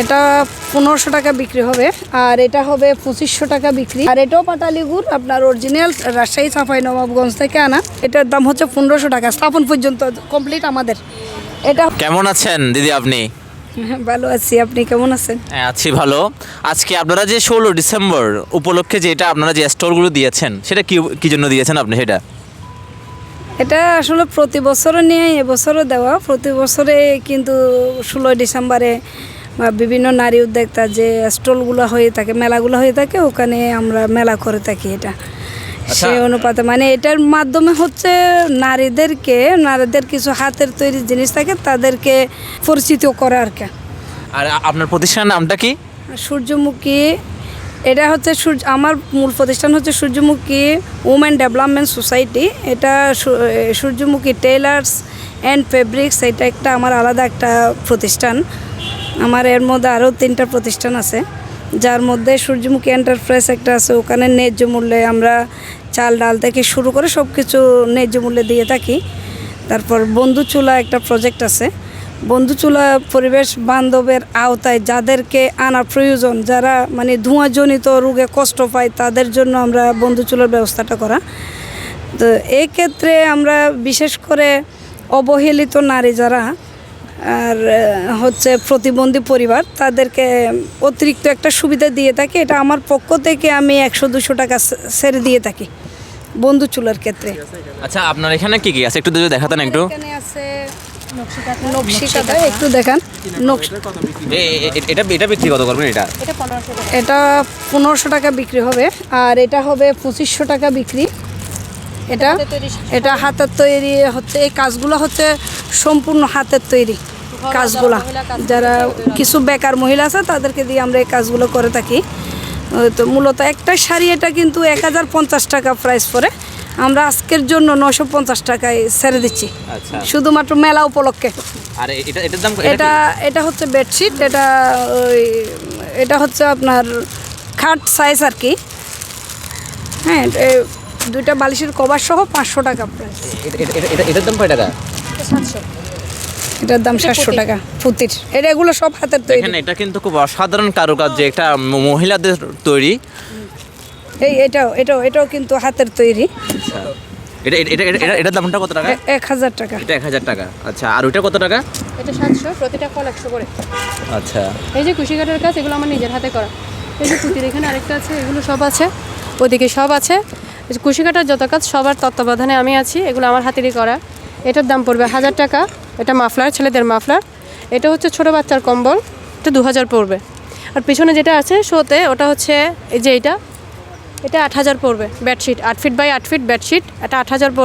এটা পনেরোশো টাকা বিক্রি হবে আর এটা হবে পঁচিশশো টাকা বিক্রি। আর এটাও পাটালি গুড় আপনার অরিজিনাল রাজশাহী সাফাই নবাবগঞ্জ থেকে আনা। এটার দাম হচ্ছে পনেরোশো টাকা স্থাপন পর্যন্ত কমপ্লিট আমাদের। এটা কেমন আছেন দিদি আপনি? ভালো আছি আপনি কেমন আছেন? হ্যাঁ আছি ভালো। আজকে আপনারা যে ষোলো ডিসেম্বর উপলক্ষে যেটা আপনারা যে স্টলগুলো দিয়েছেন সেটা কি কি জন্য দিয়েছেন আপনি সেটা? এটা আসলে প্রতি বছরও নিয়ে এবছরও দেওয়া। প্রতি বছরে কিন্তু ষোলোই ডিসেম্বরে বিভিন্ন নারী উদ্যোক্তা যে স্টলগুলো হয়ে থাকে মেলাগুলো হয়ে থাকে ওখানে আমরা মেলা করে থাকি এটা। সেই অনুপাতে মানে এটার মাধ্যমে হচ্ছে নারীদেরকে নারীদের কিছু হাতের তৈরি জিনিস থাকে তাদেরকে পরিচিত করা আর কি। আর আপনার প্রতিষ্ঠানের নামটা কি? সূর্যমুখী এটা হচ্ছে সূর্য, আমার মূল প্রতিষ্ঠান হচ্ছে সূর্যমুখী উমেন ডেভেলপমেন্ট সোসাইটি। এটা সূর্যমুখী টেলার্স অ্যান্ড ফেব্রিক্স, এটা একটা আমার আলাদা একটা প্রতিষ্ঠান। আমার এর মধ্যে আরও তিনটা প্রতিষ্ঠান আছে, যার মধ্যে সূর্যমুখী এন্টারপ্রাইজ একটা আছে, ওখানে ন্যায্য মূল্যে আমরা চাল, ডাল থেকে শুরু করে সব কিছু ন্যায্য মূল্যে দিয়ে থাকি। তারপর বন্ধু চুলা একটা প্রজেক্ট আছে বন্ধু চুলা পরিবেশ বান্ধবের আওতায় যাদেরকে আনা প্রয়োজন যারা মানে ধোঁয়াজনিত রোগে কষ্ট পায় তাদের জন্য আমরা বন্ধু চুলার ব্যবস্থাটা করা। তো এই ক্ষেত্রে আমরা বিশেষ করে অবহেলিত নারী যারা আর হচ্ছে প্রতিবন্ধী পরিবার তাদেরকে অতিরিক্ত একটা সুবিধা দিয়ে থাকি। এটা আমার পক্ষ থেকে আমি একশো দুশো টাকা সেরে দিয়ে থাকি বন্ধু চুলার ক্ষেত্রে। আচ্ছা আপনার এখানে কি কি আছে? একটু যদি দেখাতেন একটু। এখানে আছে একটু দেখান। নকশি এ- এ- এ- এটা এটা বিক্রি কত করবেন এটা? এটা পনেরোশো টাকা। বিক্রি হবে আর এটা হবে পঁচিশশো টাকা বিক্রি। এটা এটা হাতের তৈরি হচ্ছে এই কাজগুলো হচ্ছে সম্পূর্ণ হাতের তৈরি কাজগুলা। যারা কিছু বেকার মহিলা আছে তাদেরকে দিয়ে আমরা এই কাজগুলো করে থাকি। তো মূলত একটা শাড়ি এটা কিন্তু এক হাজার পঞ্চাশ টাকা প্রাইস পরে আমরা আজকের জন্য নশো পঞ্চাশ টাকায় ছেড়ে দিচ্ছি। আচ্ছা। শুধুমাত্র মেলা উপলক্ষে। আর এটা এটা এটা হচ্ছে বেডশিট এটা ওই এটা হচ্ছে আপনার খাট সাইজ আর কি। হ্যাঁ দুইটা বালিশের কভার সহ পাঁচশো টাকা প্রাইস এটা- এটা- এটা- এটা- এটার দাম কয় টাকা? এটার দাম সাতশো টাকা পুতির। এটা এগুলো সব হাতের তৈরি। এটা কিন্তু খুব অসাধারণ কারুকাজ যে একটা মহিলাদের তৈরি। এই এটাও এটাও এটাও কিন্তু হাতের তৈরি। আচ্ছা। এটা এটা- এটা এটা- এটার দামটা কত টাকা? এক হাজার টাকা। এটা এক হাজার টাকা। আচ্ছা আর ওইটা কত টাকা? এটা সাতশো প্রতিটা ফল একশো করে। আচ্ছা। এই যে কুশি কাটার কাজ এগুলো আমার নিজের হাতে করা। এই যে পুঁতির এখানে আরেকটা আছে এগুলো সব আছে ওদিকে সব আছে। এই কুশি কাটার যত কাজ সবার তত্ত্বাবধানে আমি আছি এগুলো আমার হাতেরই করা। এটার দাম পড়বে হাজার টাকা এটা মাফলার ছেলেদের মাফলার। এটা হচ্ছে ছোটো বাচ্চার কম্বল এটা দু হাজার পড়বে। আর পিছনে যেটা আছে শোতে ওটা হচ্ছে এই যে এইটা এটা আট হাজার পড়বে বেডশিট আট ফিট বাই আট ফিট বেডশিট এটা আট হাজার পড়বে।